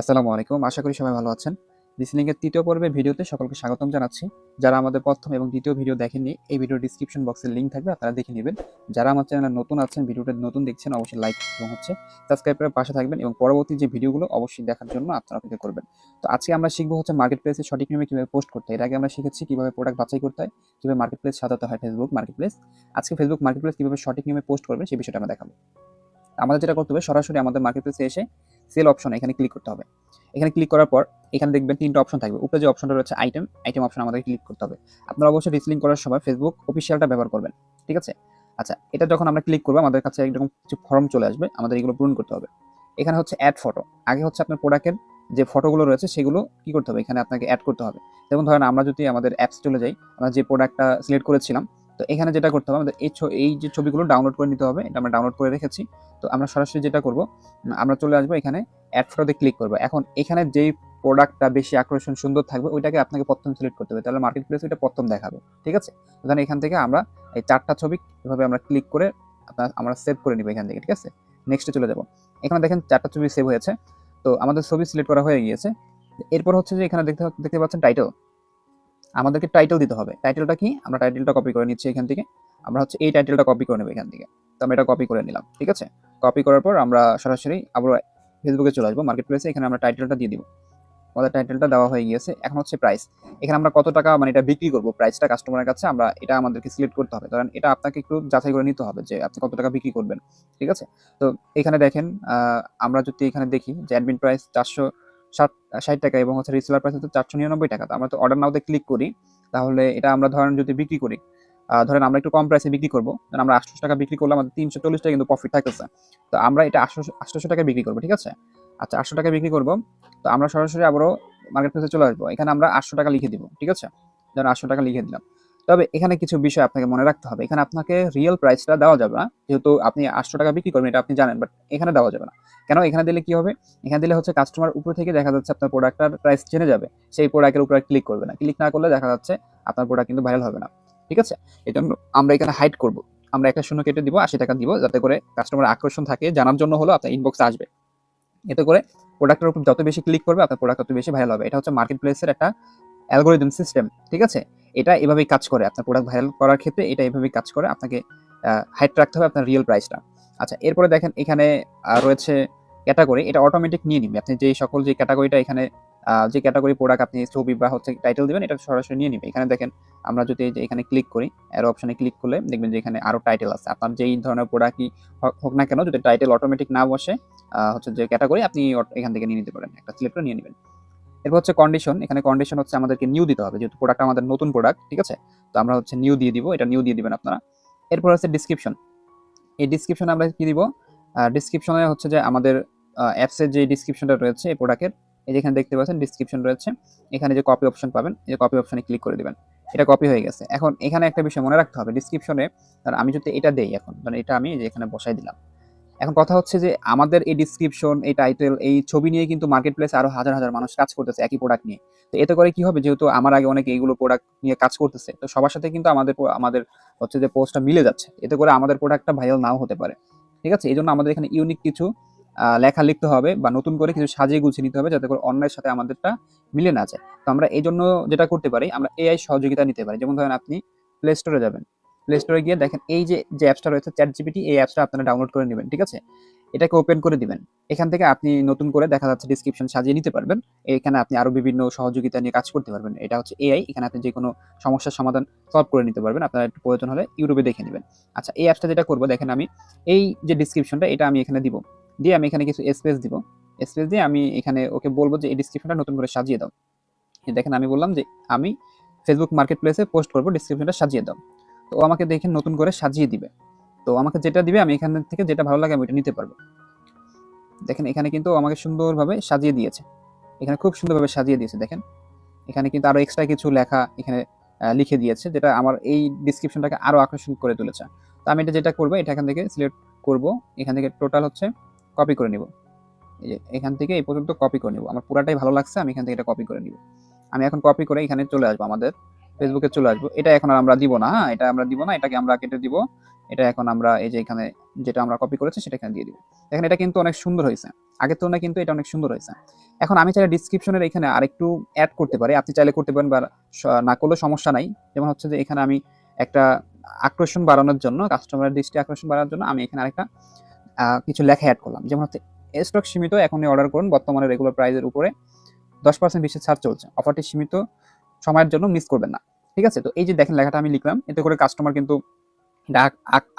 আসসালামু আলাইকুম। আশা করি সবাই ভালো আছেন। লিসনিংয়ের তৃতীয় পর্বের ভিডিওতে সকলকে স্বাগতম জানাচ্ছি। যারা আমাদের প্রথম এবং দ্বিতীয় ভিডিও দেখেননি, এই ভিডিও ডিসক্রিপশন বক্সের লিঙ্ক থাকবে, আপনারা দেখে নেবেন। যারা আমার চ্যানেলে নতুন আছেন, ভিডিওটা নতুন দেখছেন, অবশ্যই লাইক এবং হচ্ছে সাবস্ক্রাইব করে পাশে থাকবেন এবং পরবর্তী যে ভিডিওগুলো অবশ্যই দেখার জন্য আপনারা অপেক্ষা করবেন। তো আজকে আমরা শিখব হচ্ছে মার্কেট প্লেসে সঠিক নিয়মে কীভাবে পোস্ট করতে হয়। এর আগে আমরা শিখেছি কীভাবে প্রোডাক্ট বাছাই করতে হয়, কীভাবে মার্কেট প্লেস সাজাতে হয় ফেসবুক মার্কেট প্লেস আজকে ফেসবুক মার্কেট প্লেস কীভাবে সঠিক নিয়মে পোস্ট করবেন সেই বিষয়টা আমরা দেখাবো। আমাদের যেটা করতে হবে, সরাসরি আমাদের মার্কেট প্লেসে এসে সেল অপশন এখানে ক্লিক করতে হবে। এখানে ক্লিক করার পর এখানে দেখবেন তিনটা অপশন থাকবে। উপরে যে অপশনটা রয়েছে আইটেম আইটেম অপশন আমাদের ক্লিক করতে হবে। আপনারা অবশ্যই রিসলিং করার সময় ফেসবুক অফিসিয়ালটা ব্যবহার করবেন, ঠিক আছে? আচ্ছা এটা যখন আমরা ক্লিক করব, আমাদের কাছে এরকম কিছু ফর্ম চলে আসবে, আমাদের এগুলো পূরণ করতে হবে। এখানে হচ্ছে অ্যাড ফটো আগে হচ্ছে আপনার প্রোডাক্টের যে ফটোগুলো রয়েছে, সেগুলো কি করতে হবে? এখানে আপনাকে অ্যাড করতে হবে। যেমন ধরেন আমরা যদি আমাদের অ্যাপস চলে যাই, আমরা যে প্রোডাক্টটা সিলেক্ট করেছিলাম তো এখানে যেটা করতে হবে, আমাদের এই এই যে ছবিগুলো ডাউনলোড করে নিতে হবে, এটা আমরা ডাউনলোড করে রেখেছি। তো আমরা সরাসরি যেটা করব আমরা চলে আসব এখানে অ্যাড ফটোতে ক্লিক করব। এখন এখানে যেই প্রোডাক্টটা বেশি আকর্ষণ সুন্দর থাকবে, ওইটাকে আপনাকে প্রথম সিলেক্ট করতে হবে। তাহলে মার্কেট প্লেস ওইটা প্রথম দেখাবে, ঠিক আছে? তাহলে এখান থেকে আমরা এই চারটা ছবি এভাবে আমরা ক্লিক করে আপনার, আমরা সেভ করে নিব এখান থেকে, ঠিক আছে? নেক্সটে চলে যাব। এখানে দেখেন চারটা ছবি সেভ হয়েছে। তো আমাদের ছবি সিলেক্ট করা হয়ে গিয়েছে। এরপর হচ্ছে যে এখানে দেখতে দেখতে পাচ্ছেন টাইটেল আমাদেরকে টাইটেল দিতে হবে। টাইটেলটা কি? আমরা টাইটেলটা কপি করে নিচ্ছি এখান থেকে। আমরা হচ্ছে এই টাইটেলটা কপি করে নেব এখান থেকে। তো আমরা এটা কপি করে নিলাম, ঠিক আছে? কপি করার পর আমরা সরাসরি আবার ফেসবুকে চলে আসব মার্কেট প্লেসে এখানে আমরা টাইটেলটা দিয়ে দিব। আমাদের টাইটেলটা দেওয়া হয়ে গিয়েছে। এখন হচ্ছে প্রাইস এখানে আমরা কত টাকা মানে এটা বিক্রি করব প্রাইসটা কাস্টমারের কাছে আমরা এটা আমাদেরকে সিলেক্ট করতে হবে। কারণ এটা আপনাকে একটু যাচাই করে নিতে হবে যে আপনি কত টাকা বিক্রি করবেন, ঠিক আছে? তো এখানে দেখেন আমরা যদি এখানে দেখি যে অ্যাডমিন প্রাইস চারশো ষাট ষাট টাকা এবং হচ্ছে রিসেলার প্রাইস হচ্ছে চারশো নিরানব্বই টাকা। তো আমরা তো অর্ডার নাওতে ক্লিক করি, তাহলে এটা আমরা ধরেন যদি বিক্রি করি ধরেন আমরা একটু কম প্রাইসে বিক্রি করব, ধরেন আমরা আটশো টাকা বিক্রি করলে আমাদের তিনশো চল্লিশ টাকা কিন্তু প্রফিট থাকতেছে। তো আমরা এটা আটশো আটশোশো টাকা বিক্রি করব, ঠিক আছে? আচ্ছা আটশো টাকা বিক্রি করব, তো আমরা সরাসরি আবারও মার্কেট প্লেসে চলে আসব। এখানে আমরা আটশো টাকা লিখে দিব, ঠিক আছে? ধরেন আটশো টাকা লিখে দিলাম। তবে এখানে কিছু বিষয় আপনাকে মনে রাখতে হবে। এখানে আপনাকে রিয়েল প্রাইসটা দেওয়া যাবে না। যেহেতু আপনি আটশো টাকা বিক্রি করবেন, এটা আপনি জানেন বাট এখানে দেওয়া যাবে না। কেন? এখানে দিলে কি হবে? এখানে দিলে হচ্ছে কাস্টমার উপর থেকে দেখা যাচ্ছে আপনার প্রোডাক্টটার প্রাইস জেনে যাবে। সেই প্রোডাক্টের উপরে ক্লিক করবে না। ক্লিক না করলে দেখা যাচ্ছে আপনার প্রোডাক্ট কিন্তু ভাইরাল হবে না। ঠিক আছে? এই জন্য আমরা এখানে হাইড করব। আমরা একটা শূন্য কেটে দিব, আশি টাকা দিব, যাতে করে কাস্টমার আকর্ষণ থাকে। জানার জন্য হলো আপনার ইনবক্সে আসবে। এতে করে প্রোডাক্টের উপর যত বেশি ক্লিক করবে, আপনার প্রোডাক্ট তত বেশি ভাইরাল হবে। এটা হচ্ছে মার্কেট প্লেসের একটা অ্যালগোরিদম সিস্টেম ঠিক আছে? এটা এভাবেই কাজ করে। আপনার প্রোডাক্ট ভাইরাল করার ক্ষেত্রে এটা এভাবেই কাজ করে। আপনাকে হাইট রাখতে হবে আপনার রিয়েল প্রাইসটা আচ্ছা এরপরে দেখেন এখানে রয়েছে ক্যাটাগরি এটা অটোমেটিক নিয়ে নিবে। আপনি যে সকল যে ক্যাটাগরিটা এখানে যে ক্যাটাগরি প্রোডাক্ট আপনি ছবি বা হচ্ছে টাইটেল দিবেন, এটা সরাসরি নিয়ে নিবে। এখানে দেখেন, আমরা যদি এখানে ক্লিক করি এর অপশনে ক্লিক করলে দেখবেন যে এখানে আরও টাইটেল আছে। আপনার যেই ধরনের প্রোডাক্টই হোক না কেন, যদি টাইটেল অটোমেটিক না বসে হচ্ছে যে ক্যাটাগরি আপনি এখান থেকে নিয়ে নিতে পারেন। একটা সিলেক্ট করে নিয়ে নেবেন। এরপর হচ্ছে কন্ডিশন এখানে কন্ডিশন হচ্ছে আমাদেরকে নিউ দিতে হবে, যেহেতু প্রোডাক্ট আমাদের নতুন প্রোডাক্ট ঠিক আছে? তো আমরা হচ্ছে নিউ দিয়ে দিব, এটা নিউ দিয়ে দিবেন আপনারা। এরপর হচ্ছে ডিসক্রিপশন এই ডিসক্রিপশনে আমরা কি দিব? ডিসক্রিপশনে হচ্ছে যে আমাদের অ্যাপসের যে ডিসক্রিপশনটা রয়েছে এই প্রোডাক্টের এই যেখানে দেখতে পাচ্ছেন ডিসক্রিপশন রয়েছে, এখানে যে কপি অপশন পাবেন, এই যে কপি অপশনে ক্লিক করে দেবেন। এটা কপি হয়ে গেছে। এখন এখানে একটা বিষয় মনে রাখতে হবে ডিসক্রিপশনে আমি যদি এটা দেই এখন ধরেন এটা আমি এখানে বসাই দিলাম। এখন কথা হচ্ছে যে আমাদের এই ডিসক্রিপশন এই টাইটেল এই ছবি নিয়ে কিন্তু মার্কেট প্লেসে আরও হাজার হাজার মানুষ কাজ করতেছে একই প্রোডাক্ট নিয়ে। তো এতে করে কি হবে? যেহেতু আমার আগে অনেকে এইগুলো প্রোডাক্ট নিয়ে কাজ করতেছে, তো সবার সাথে কিন্তু আমাদের আমাদের হচ্ছে যে পোস্টটা মিলে যাচ্ছে। এতে করে আমাদের প্রোডাক্টটা ভাইরাল নাও হতে পারে। ঠিক আছে? এই জন্য আমাদের এখানে ইউনিক কিছু লেখা লিখতে হবে বা নতুন করে কিছু সাজিয়ে গুছিয়ে নিতে হবে যাতে করে অন্যের সাথে আমাদেরটা মিলে না যায়। তো আমরা এই জন্য যেটা করতে পারি, আমরা এআই সহযোগিতা নিতে পারি। যেমন ধরেন আপনি প্লে স্টোরে যাবেন। প্লে স্টোরে গিয়ে দেখেন, এই যে যে অ্যাপসটা রয়েছে চ্যাট জিপিটি এই অ্যাপসটা আপনারা ডাউনলোড করে নেবেন, ঠিক আছে? এটাকে ওপেন করে দিবেন। এখান থেকে আপনি নতুন করে দেখা যাচ্ছে ডিসক্রিপশন সাজিয়ে নিতে পারবেন। এখানে আপনি আরও বিভিন্ন সহযোগিতা নিয়ে কাজ করতে পারবেন। এটা হচ্ছে এআই এখানে আপনি যে কোনো সমস্যার সমাধান সলভ করে নিতে পারবেন। আপনার একটু প্রয়োজন হলে ইউটিউবে দেখে নেবেন। আচ্ছা এই অ্যাপসটা যেটা করব, দেখেন আমি এই যে ডিসক্রিপশনটা এটা আমি এখানে দিব। দিয়ে আমি এখানে কিছু স্পেস দিব। স্পেস দিয়ে আমি এখানে ওকে বলব যে, এই ডিসক্রিপশনটা নতুন করে সাজিয়ে দাও। দেখেন আমি বললাম যে, আমি ফেসবুক মার্কেট প্লেসে পোস্ট করব ডিসক্রিপশনটা সাজিয়ে দাও। তো আমাকে দেখে নতুন করে সাজিয়ে দিবে। তো আমাকে যেটা দিবে, আমি এখান থেকে যেটা ভালো লাগে আমি ওইটা নিতে পারব। দেখেন, এখানে কিন্তু আমাকে সুন্দরভাবে সাজিয়ে দিয়েছে। এখানে খুব সুন্দরভাবে সাজিয়ে দিয়েছে, দেখেন। এখানে কিন্তু আরও এক্সট্রা কিছু লেখা এখানে লিখে দিয়েছে, যেটা আমার এই ডিসক্রিপশনটাকে আরও আকর্ষণ করে তুলেছে। তো আমি এটা যেটা করব, এটা এখান থেকে সিলেক্ট করব। এখান থেকে টোটাল হচ্ছে কপি করে নিব। এই যে, এখান থেকে এই পর্যন্ত কপি করে নিব। আমার পুরাটাই ভালো লাগছে, আমি এখান থেকে এটা কপি করে নিব। আমি এখন কপি করে এখানে চলে আসব আমাদের ফেসবুকে চলে আসব। এটা এখন আমরা দিব না হ্যাঁ? এটা আমরা দিব না, এটাকে আমরা কেটে দিব। এটা এখন আমরা এই যে এখানে যেটা আমরা কপি করেছি সেটা এখানে দিয়ে দিব। দেখেন, এটা কিন্তু অনেক সুন্দর হয়েছে। আগের তুলনায় কিন্তু এটা অনেক সুন্দর হয়েছে। এখন আমি চাইলে ডিসক্রিপশনের এখানে আরেকটু অ্যাড করতে পারি। আপনি চাইলে করতে পারেন বা না করলেও সমস্যা নাই। যেমন হচ্ছে যে এখানে আমি একটা আকর্ষণ বাড়ানোর জন্য কাস্টমারের দৃষ্টি আকর্ষণ বাড়ানোর জন্য আমি এখানে আরেকটা কিছু লেখা অ্যাড করলাম। যেমন হচ্ছে স্টক সীমিত, এখনই অর্ডার করুন। বর্তমানে রেগুলার প্রাইসের উপরে দশ পার্সেন্ট বেশি ছাড় চলছে। অফারটি সীমিত সময়ের জন্য মিস করবেন না। ঠিক আছে? তো এই যে দেখেন লেখাটা আমি লিখলাম, এতে করে কাস্টমার কিন্তু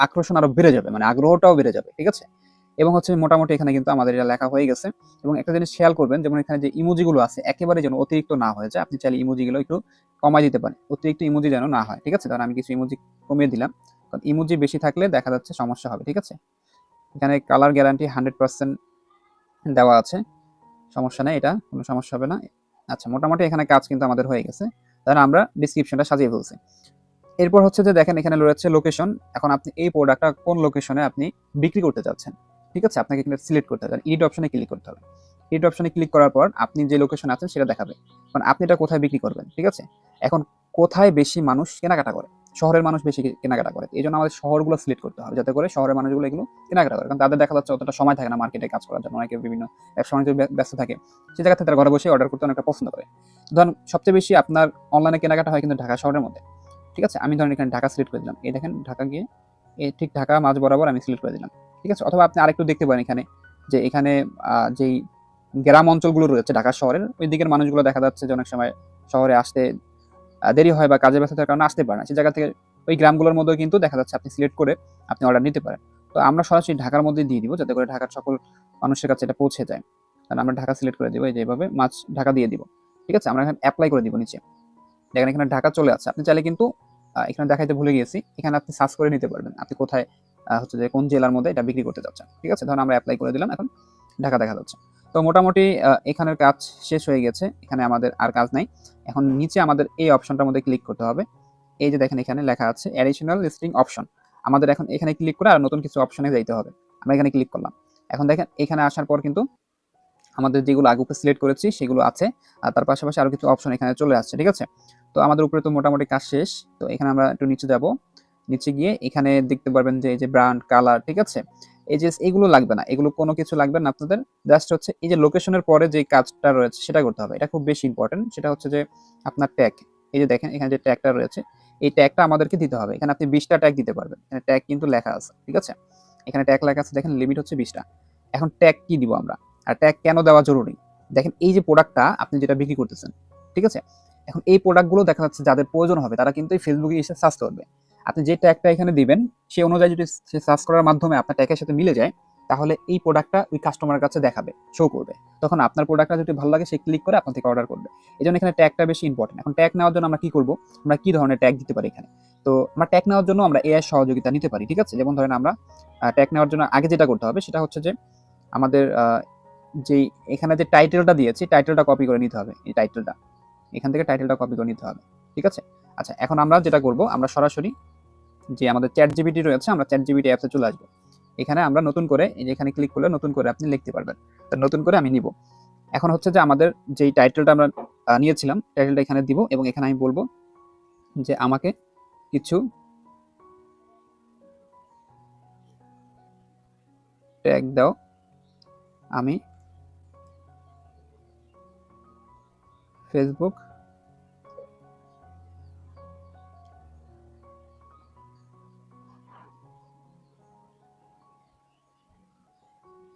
আকর্ষণ আরও বেড়ে যাবে মানে আগ্রহটাও বেড়ে যাবে, ঠিক আছে? এবং হচ্ছে মোটামুটি এখানে কিন্তু আমাদের এটা লেখা হয়ে গেছে। এবং একটা জিনিস খেয়াল করবেন, যেমন এখানে যে ইমোজিগুলো আছে, একেবারে যেন অতিরিক্ত না হয়ে যায়। আপনি চাইলে ইমোজিগুলো একটু কমাই দিতে পারেন। অতিরিক্ত ইমোজি যেন না হয়, ঠিক আছে? তাহলে আমি কিছু ইমোজি কমিয়ে দিলাম। কারণ ইমোজি বেশি থাকলে দেখা যাচ্ছে সমস্যা হবে, ঠিক আছে? এখানে কালার গ্যারান্টি হান্ড্রেড পার্সেন্ট দেওয়া আছে। সমস্যা নেই এটা, কোনো সমস্যা হবে না। আচ্ছা মোটামুটি এখানে কাজ কিন্তু আমাদের হয়ে গেছে। তাহলে আমরা ডিসক্রিপশনটা সাজিয়ে ফেলছি। এরপর হচ্ছে যে দেখেন, এখানে রয়েছে লোকেশন এখন আপনি এই প্রোডাক্টটা কোন লোকেশনে আপনি বিক্রি করতে চাচ্ছেন ঠিক আছে? আপনাকে এখানে সিলেক্ট করতে হবে। ইডিট অপশনে ক্লিক করতে হবে। ইডিট অপশনে ক্লিক করার পর আপনি যে লোকেশন আছেন সেটা দেখাবে। কারণ আপনি এটা কোথায় বিক্রি করবেন? ঠিক আছে? এখন কোথায় বেশি মানুষ কেনাকাটা করে? শহরের মানুষ বেশি কেনাকাটা করে। এই জন্য আমাদের শহরগুলো সিলেক্ট করতে হবে, যাতে করে শহরের মানুষগুলো এগুলো কেনাকাটা করে। কারণ তাদের দেখা যাচ্ছে অতটা সময় থাকে না মার্কেটে কাজ করার জন্য। অনেকে বিভিন্ন ব্যবসা ব্যস্ত থাকে। সেই জায়গা থেকে তারা ঘরে বসে অর্ডার করতে অনেকটা পছন্দ করে। ধরুন সবচেয়ে বেশি আপনার অনলাইনে কেনাকাটা হয় কিন্তু ঢাকা শহরের মধ্যে। ঠিক আছে? আমি ধরেন এখানে ঢাকা সিলেক্ট করে দিলাম। এই দেখেন ঢাকা গিয়ে এই ঠিক ঢাকা মাঝ বরাবর আমি সিলেক্ট করে দিলাম। ঠিক আছে? অথবা আপনি আরেকটু দেখতে পারেন এখানে যে এখানে যেই গ্রাম অঞ্চলগুলো রয়েছে ঢাকা শহরের, ওই দিকের মানুষগুলো দেখা যাচ্ছে যে অনেক সময় শহরে আসতে দেরি হয় বা কাজে ব্যস্ততার কারণে আসতে পারে না। সেই জায়গা থেকে ওই গ্রামগুলোর মধ্যেও কিন্তু দেখা যাচ্ছে আপনি সিলেক্ট করে আপনি অর্ডার নিতে পারেন। তো আমরা সরাসরি ঢাকার মধ্যে দিয়ে দিব যাতে করে ঢাকার সকল মানুষের কাছে এটা পৌঁছে যায়। তাহলে আমরা ঢাকা সিলেক্ট করে দিব, এই যে এইভাবে মাছ ঢাকা দিয়ে দিব। ঠিক আছে? আমরা এখানে অ্যাপ্লাই করে দিব নিচে। দেখেন এখানে ঢাকা চলে আসছে। আপনি চাইলে কিন্তু এখানে দেখাইতে ভুলে গিয়েছি। এখানে আপনি সার্চ করে নিতে পারবেন। আপনি কোথায় হচ্ছে যে কোন জেলার মধ্যে এটা বিক্রি করতে যাচ্ছেন। ঠিক আছে? ধরুন আমরা অ্যাপ্লাই করে দিলাম। এখন ঢাকা দেখা যাচ্ছে। তো মোটামুটি এখানের কাজ শেষ হয়ে গেছে। এখানে আমাদের আর কাজ নাই। এখন নিচে আমাদের এই অপশনটার মধ্যে ক্লিক করতে হবে। এই যে দেখেন এখানে লেখা আছে অ্যাডিশনাল লিস্টিং অপশন আমাদের এখন এখানে ক্লিক করে আর নতুন কিছু অপশনে যাইতে হবে। আমরা এখানে ক্লিক করলাম। এখন দেখেন এখানে আসার পর কিন্তু আমাদের যেগুলো আগে উপরে সিলেক্ট করেছি সেগুলো আছে। আর তার পাশাপাশি আরও কিছু অপশন এখানে চলে আসছে, ঠিক আছে? তো আমাদের উপরে তো মোটামুটি কাজ শেষ। তো এখানে আমরা একটু নিচে যাব। নিচে গিয়ে এখানে দেখতে পারবেন যে, এই যে ব্র্যান্ড কালার ঠিক আছে? এই যে এগুলো লাগবে না, এগুলো কোনো কিছু লাগবে না আপনাদের। জাস্ট হচ্ছে এই যে লোকেশনের পরে যে কাজটা রয়েছে সেটা করতে হবে। এটা খুব বেশি ইম্পর্টেন্ট সেটা হচ্ছে যে আপনার ট্যাগ এই যে দেখেন, এখানে যে ট্যাগটা রয়েছে, এই ট্যাগটা আমাদেরকে দিতে হবে। এখানে আপনি বিশটা ট্যাগ দিতে পারবেন। এখানে ট্যাগ কিন্তু লেখা আছে, ঠিক আছে? এখানে ট্যাগ লেখা আছে, দেখেন লিমিট হচ্ছে বিশটা। এখন ট্যাগ কি দিব আমরা? আর ট্যাগ কেন দেওয়া জরুরি? দেখেন এই যে প্রোডাক্টটা আপনি যেটা বিক্রি করতেছেন, ঠিক আছে? এখন এই প্রোডাক্টগুলো দেখা যাচ্ছে যাদের প্রয়োজন হবে, তারা কিন্তু এই ফেসবুকে এসে সার্চ করবে। আপনি যে ট্যাগটা এখানে দিবেন, সেই অনুযায়ী যদি সে সার্চ করার মাধ্যমে আপনার ট্যাগের সাথে মিলে যায়, তাহলে এই প্রোডাক্টটা ওই কাস্টমারের কাছে দেখাবে শো করবে। তখন আপনার প্রোডাক্টটা যদি ভালো লাগে, সে ক্লিক করে আপনার থেকে অর্ডার করবে। এই জন্য এখানে ট্যাগটা বেশি ইম্পর্টেন্ট এখন ট্যাগ নেওয়ার জন্য আমরা কি করব? আমরা কি ধরনের ট্যাগ দিতে পারি এখানে? তো আমরা ট্যাগ নেওয়ার জন্য আমরা এআই সহযোগিতা নিতে পারি, ঠিক আছে? যেমন ধরেন আমরা ট্যাগ নেওয়ার জন্য আগে যেটা করতে হবে, সেটা হচ্ছে যে আমাদের যেই এখানে যে টাইটেলটা দিয়েছি টাইটেলটা কপি করে নিতে হবে, এই টাইটেলটা এখান থেকে টাইটেলটা কপি করে নিতে হবে, ঠিক আছে? আচ্ছা এখন আমরা যেটা করব, আমরা সরাসরি যে আমাদের চ্যাট জিবিটি রয়েছে, আমরা চ্যাট জিবিটি অ্যাপসে চলে আসব। এখানে আমরা নতুন করে, এই এখানে ক্লিক করলে নতুন করে আপনি লিখতে পারবেন। নতুন করে আমি নিব। এখন হচ্ছে যে আমাদের যেই টাইটেলটা আমরা নিয়েছিলাম টাইটেলটা এখানে দিব এবং এখানে আমি বলব যে আমাকে কিছু ট্যাগ দাও। আমি ফেসবুক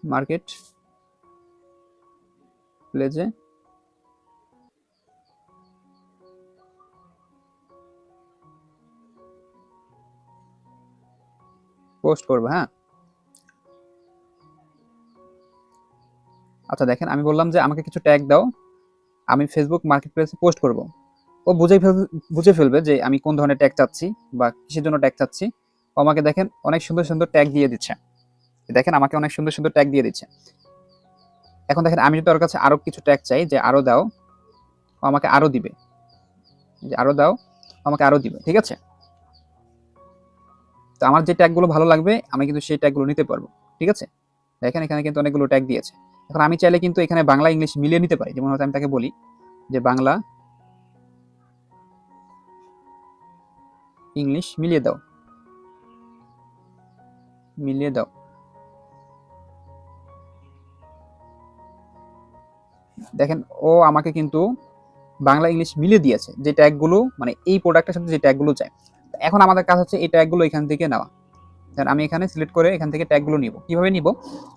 মার্কেট প্লেজে। পোস্ট করব হ্যাঁ? আচ্ছা দেখেন, আমি বললাম যে আমাকে কিছু ট্যাগ দাও, আমি ফেসবুক মার্কেট প্লেসে পোস্ট করব। ও বুঝে ফেল, বুঝে ফেলবে যে আমি কোন ধরনের ট্যাগ চাচ্ছি বা কিসের জন্য ট্যাগ চাচ্ছি। ও আমাকে দেখেন, অনেক সুন্দর সুন্দর ট্যাগ দিয়ে দিচ্ছে। দেখেন আমাকে অনেক সুন্দর সুন্দর ট্যাগ দিয়ে দিচ্ছে। এখন দেখেন আমি যদি ওর কাছে আরও কিছু ট্যাগ চাই যে আরও দাও, ও আমাকে আরও দিবে। যে আরও দাও আমাকে আরও দিবে, ঠিক আছে? তো আমার যে ট্যাগগুলো ভালো লাগবে, আমি কিন্তু সেই ট্যাগগুলো নিতে পারব, ঠিক আছে? দেখেন এখানে কিন্তু অনেকগুলো ট্যাগ দিয়েছে। এখন আমি চাইলে কিন্তু এখানে বাংলা, ইংলিশ মিলিয়ে নিতে পারি। যেমন হয়তো আমি তাকে বলি যে বাংলা, ইংলিশ মিলিয়ে দাও। মিলিয়ে দাও। দেখেন, ও আমাকে কিন্তু বাংলা, ইংলিশ মিলিয়ে দিয়েছে যে ট্যাগগুলো মানে এই প্রোডাক্টের সাথে যে ট্যাগগুলো চাই এখন আমাদের কাজ হচ্ছে এই ট্যাগগুলো এখান থেকে নেওয়া। দেন আমি এখানে সিলেক্ট করে এখান থেকে ট্যাগগুলো নিব। কীভাবে নিব?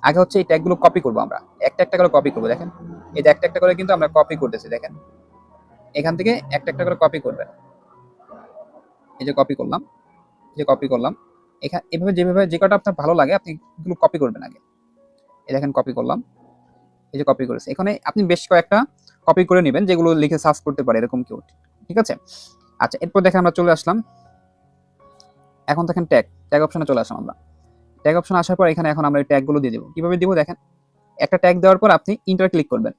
আগে হচ্ছে এই ট্যাগগুলো কপি করব আমরা। একটা একটা করে কপি করব, দেখেন। এই যে একটা একটা করে কিন্তু আমরা কপি করতেছি, দেখেন। এখান থেকে একটা একটা করে কপি করবেন। এই যে কপি করলাম যে কপি করলাম। এখানে এভাবে যেভাবে, যে কটা আপনার ভালো লাগে, আপনি এগুলো কপি করবেন আগে। এই দেখেন কপি করলাম। এই যে কপি করেছে। এখানে আপনি বেশ কয়েকটা কপি করে নেবেন, যেগুলো লিখে সার্চ করতে পারে এরকম কেউ। ঠিক আছে? আচ্ছা এরপর দেখেন আমরা চলে আসলাম। এখন দেখেন ট্যাগ ট্যাগ অপশনে চলে আসলাম আমরা। ট্যাগ অপশন আসার পর এখানে এখন আমরা এই ট্যাগগুলো দিয়ে দেবো। কীভাবে দিব দেখেন? একটা ট্যাগ দেওয়ার পর আপনি ইন্টার ক্লিক করবেন।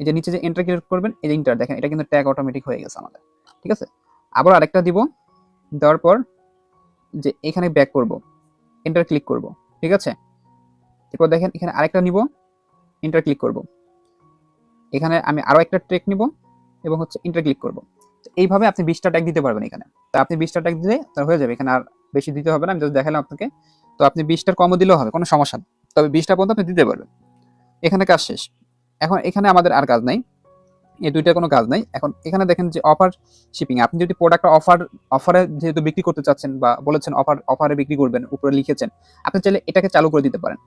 এই যে নিচে যে এন্টার ক্লিক করবেন, এই যে ইন্টার দেখেন, এটা কিন্তু ট্যাগ অটোমেটিক হয়ে গেছে আমাদের। ঠিক আছে? আবার আরেকটা দিব। দেওয়ার পর যে এখানে ব্যাক করব এন্টার ক্লিক করব। ঠিক আছে? এরপর দেখেন এখানে আরেকটা নিব। ইন্টার ক্লিক করব। এখানে আমি আরও একটা ট্রেক নিব এবং হচ্ছে ইন্টার ক্লিক করব। এইভাবে আপনি বিশটা ট্যাগ দিতে পারবেন এখানে। তো আপনি বিশটা ট্যাগ দিলে তার হয়ে যাবে। এখানে আর বেশি দিতে হবে না, আমি জাস্ট দেখালাম আপনাকে। তো আপনি বিশটার কমও দিলেও হবে, কোনো সমস্যা তবে বিশটা পর্যন্ত আপনি দিতে পারবেন। এখানে কাজ শেষ। এখন এখানে আমাদের আর কাজ নাই। এই দুইটা কোনো কাজ নাই। এখন এখানে দেখেন যে অফার শিপিং আপনি যদি প্রোডাক্ট অফার অফারে যেহেতু বিক্রি করতে চাচ্ছেন বা বলেছেন অফার অফারে বিক্রি করবেন, উপরে লিখেছেন, আপনি চাইলে এটাকে চালু করে দিতে পারেন।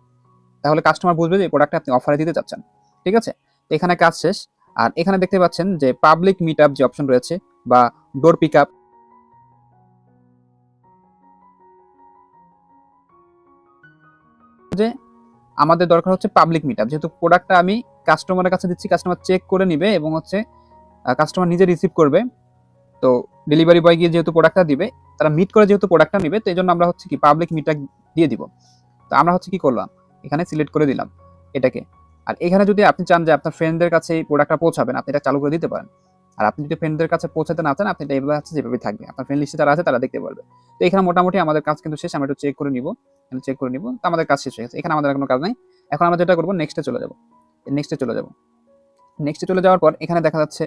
তাহলে কাস্টমার বুঝবে যে প্রোডাক্টটা আপনি অফারে দিতে চাচ্ছেন। ঠিক আছে? এখানে কাজ শেষ। আর এখানে দেখতে পাচ্ছেন যে পাবলিক মিট আপ যে অপশন রয়েছে বা ডোর পিক আপ যে আমাদের দরকার হচ্ছে পাবলিক মিট আপ যেহেতু প্রোডাক্টটা আমি কাস্টমারের কাছে দিচ্ছি কাস্টমার চেক করে নিবে এবং হচ্ছে কাস্টমার নিজে রিসিভ করবে। তো ডেলিভারি বয় গিয়ে যেহেতু প্রোডাক্টটা দিবে, তারা মিট করে যেহেতু প্রোডাক্টটা নিবে, তো এই জন্য আমরা হচ্ছে কি পাবলিক মিট দিয়ে দিব। তো আমরা হচ্ছে কি করলাম? এখানে সিলেক্ট করে দিলাম এটাকে। আর এখানে যদি আপনি চান যে আপনার ফ্রেন্ডদের কাছে এই প্রোডাক্টটা পৌঁছাবেন, আপনি এটা চালু করে দিতে পারেন। আর আপনি যদি ফ্রেন্ডদের কাছে পৌঁছাতে না চান, আপনি এটা এভাবে আছে যেভাবে থাকবে। আপনার ফ্রেন্ড লিস্টে যারা আছে, তারা দেখতে পারবে। তো এখানে মোটামুটি আমাদের কাজ কিন্তু শেষ, আমরা একটু চেক করে নিব। এখানে চেক করে নিব। তো আমাদের কাজ শেষ হয়ে গেছে। এখানে আমাদের কোনো কাজ নাই। এখন আমরা যেটা করব নেক্সটে চলে যাব। নেক্সটে চলে যাব। নেক্সটে চলে যাওয়ার পর এখানে দেখা যাচ্ছে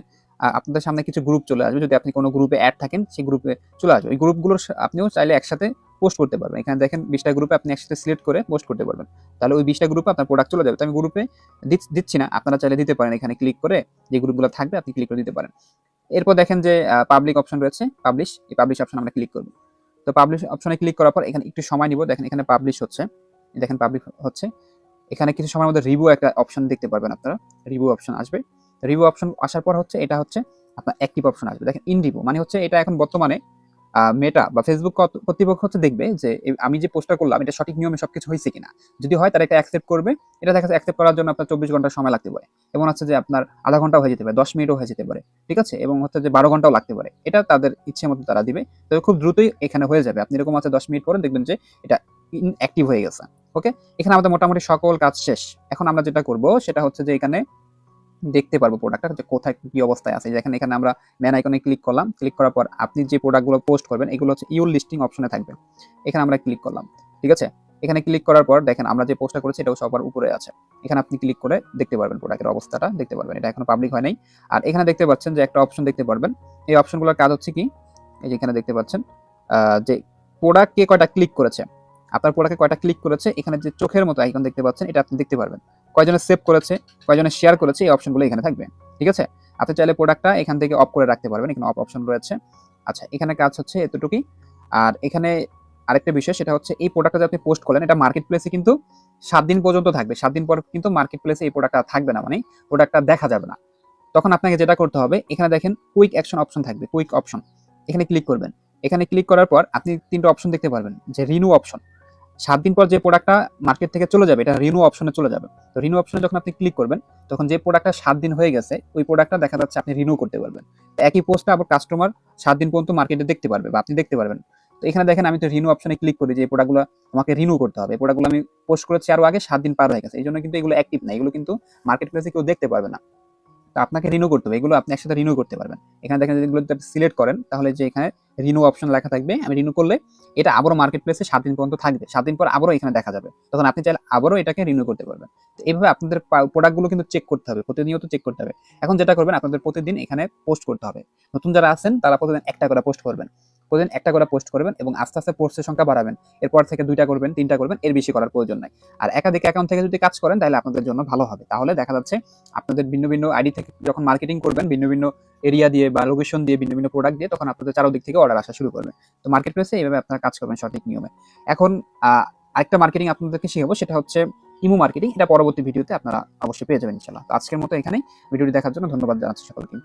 আপনাদের সামনে কিছু গ্রুপ চলে আসবে। যদি আপনি কোনো গ্রুপে অ্যাড থাকেন, সেই গ্রুপে চলে আসবে। ওই গ্রুপগুলোর আপনিও চাইলে একসাথে পোস্ট করতে পারবেন। এখানে দেখেন বিশটা গ্রুপে আপনি একসাথে সিলেক্ট করে পোস্ট করতে পারবেন। তাহলে ওই বিশটা গ্রুপে আপনার প্রোডাক্ট চলে যাবে। তো আমি গ্রুপে দিচ্ছি না। আপনারা চাইলে দিতে পারেন। এখানে ক্লিক করে যে গ্রুপগুলো থাকবে, আপনি ক্লিক করে দিতে পারেন। এরপর দেখেন যে পাবলিক অপশন রয়েছে পাবলিশ এই পাবলিশ অপশন আমরা ক্লিক করব। তো পাবলিশ অপশনে ক্লিক করার পর এখানে একটু সময় নিব। দেখেন এখানে পাবলিশ হচ্ছে। দেখেন পাবলিশ হচ্ছে। এখানে কিছু সময়ের মধ্যে রিভিউ একটা অপশন দেখতে পারবেন আপনারা। রিভিউ অপশন আসবে। রিভিউ অপশন আসার পর হচ্ছে, এটা হচ্ছে আপনার অ্যাক্টিভ অপশন আসবে। দেখেন ইন রিভিউ মানে হচ্ছে, এটা এখন বর্তমানে মেটা বা ফেসবুক কর্তৃপক্ষ হচ্ছে দেখবে যে আমি যে পোস্টটা করলাম, এটা সঠিক নিয়মে সবকিছু হয়েছে কিনা। যদি হয়, তারা এটা অ্যাকসেপ্ট করবে। এটা দেখা অ্যাকসেপ্ট করার জন্য আপনার চব্বিশ ঘণ্টা সময় লাগতে পারে। এবং হচ্ছে যে আপনার আধা ঘন্টাও হয়ে যেতে পারে, দশ মিনিটও হয়ে যেতে পারে। ঠিক আছে? এবং হচ্ছে যে বারো ঘন্টাও লাগতে পারে। এটা তাদের ইচ্ছে মতো তারা দিবে। তবে খুব দ্রুতই এখানে হয়ে যাবে। আপনি এরকম আছে দশ মিনিট পরে দেখবেন যে এটা অ্যাক্টিভ হয়ে গেছে। ওকে এখানে আমাদের মোটামুটি সকল কাজ শেষ। এখন আমরা যেটা করব, সেটা হচ্ছে যে এখানে দেখতে পারব প্রোডাক্টটা যে কোথায় কি অবস্থায় আছে। যেখানে এখানে আমরা ম্যান আইকনে ক্লিক করলাম ক্লিক করার পর আপনি যে প্রোডাক্টগুলো পোস্ট করবেন, এগুলো হচ্ছে ইউর লিস্টিং অপশনে থাকবে। এখানে আমরা ক্লিক করলাম, ঠিক আছে? এখানে ক্লিক করার পর দেখেন আমরা যে পোস্টটা করেছি, এটাও সবার উপরে আছে। এখানে আপনি ক্লিক করে দেখতে পারবেন প্রোডাক্টের অবস্থাটা, দেখতে পারবেন। এটা এখনও পাবলিক হয় নাই। আর এখানে দেখতে পাচ্ছেন যে একটা অপশন দেখতে পারবেন। এই অপশনগুলোর কাজ হচ্ছে কি? এই যে এখানে দেখতে পাচ্ছেন যে প্রোডাক্ট কে কয়টা ক্লিক করেছে? আপনার প্রোডাক্টে কয়টা ক্লিক করেছে? এখানে যে চোখের মতো আইকন দেখতে পাচ্ছেন, এটা আপনি দেখতে পারবেন। কয়জনে সেভ করেছে, কয়জনে শেয়ার করেছে, এই অপশনগুলো এখানে থাকবে। ঠিক আছে? আপনি চাইলে প্রোডাক্টটা এখান থেকে অফ করে রাখতে পারবেন, এখানে অফ অপশন রয়েছে। আচ্ছা এখানে কাজ হচ্ছে এতটুকুই। আর এখানে আরেকটা বিষয়, সেটা হচ্ছে এই প্রোডাক্টটা যে আপনি পোস্ট করলেন, এটা মার্কেট প্লেসে কিন্তু সাত দিন পর্যন্ত থাকবে। সাত দিন পর কিন্তু মার্কেট প্লেসে এই প্রোডাক্টটা থাকবে না মানে প্রোডাক্টটা দেখা যাবে না। তখন আপনাকে যেটা করতে হবে, এখানে দেখেন কুইক অ্যাকশন অপশন থাকবে কুইক অপশন এখানে ক্লিক করবেন। এখানে ক্লিক করার পর আপনি তিনটা অপশন দেখতে পারবেন, যে রিনিউ অপশন সাত দিন পর যে প্রোডাক্টটা মার্কেট থেকে চলে যাবে, এটা রিনিউ অপশনে চলে যাবে। তো রিনিউ অপশনে যখন আপনি ক্লিক করবেন, তখন যে প্রোডাক্টটা সাত দিন হয়ে গেছে, ওই প্রোডাক্টটা দেখা যাচ্ছে আপনি রিনিউ করতে পারবেন। একই পোস্টটা আবার কাস্টমার সাত দিন পর্যন্ত মার্কেটে দেখতে পারবে বা আপনি দেখতে পারবেন। তো এখানে দেখেন আমি তো রিনিউ অপশনে ক্লিক করি যে প্রোডাক্টগুলো আমাকে রিনিউ করতে হবে। প্রোডাক্টগুলো আমি পোস্ট করেছি আরও আগে, সাত দিন পার হয়ে গেছে। এই জন্য কিন্তু এগুলো অ্যাক্টিভ না, এগুলো কিন্তু মার্কেট প্লেসে কেউ দেখতে পারবে না। তো আপনাকে রিনিউ করতে হবে, এগুলো আপনি একসাথে রিনিউ করতে পারবেন। এখানে দেখেন যদি এগুলো সিলেক্ট করেন, তাহলে যে এখানে রিনিউ অপশন লেখা থাকবে, আমি রিনিউ করলে এটা আবারও মার্কেট প্লেসে সাত দিন পর্যন্ত থাকবে। সাত দিন পর আবারও এখানে দেখা যাবে। তখন আপনি চাইলে আবারও এটাকে রিনিউ করতে পারবেন। তো এইভাবে আপনাদের প্রোডাক্টগুলো কিন্তু চেক করতে হবে, প্রতিনিয়ত চেক করতে হবে। এখন যেটা করবেন, আপনাদের প্রতিদিন এখানে পোস্ট করতে হবে। নতুন যারা আছেন, তারা প্রতিদিন একটা করে পোস্ট করবেন। প্রতিদিন একটা করে পোস্ট করবেন এবং আস্তে আস্তে পোস্টের সংখ্যা বাড়াবেন। এরপর থেকে দুইটা করবেন, তিনটা করবেন, এর বেশি করার প্রয়োজন নাই। আর একাধিক অ্যাকাউন্ট থেকে যদি কাজ করেন, তাহলে আপনাদের জন্য ভালো হবে। তাহলে দেখা যাচ্ছে আপনাদের ভিন্ন ভিন্ন আইডি থেকে যখন মার্কেটিং করবেন, ভিন্ন ভিন্ন এরিয়া দিয়ে বা লোকেশন দিয়ে ভিন্ন ভিন্ন প্রোডাক্ট দিয়ে, তখন আপনাদের চারোদিক থেকে অর্ডার আসা শুরু করবে। তো মার্কেট প্লেসে এইভাবে আপনারা কাজ করবেন সঠিক নিয়মে। এখন আরেকটা মার্কেটিং আপনাদেরকে শেখাবো, সেটা হচ্ছে ইমো মার্কেটিং এটা পরবর্তী ভিডিওতে আপনারা অবশ্যই পেয়ে যাবেন ইনশাল্লাহ তো আজকের মতো এখানেই। ভিডিওটি দেখার জন্য ধন্যবাদ জানাচ্ছি সকলকে।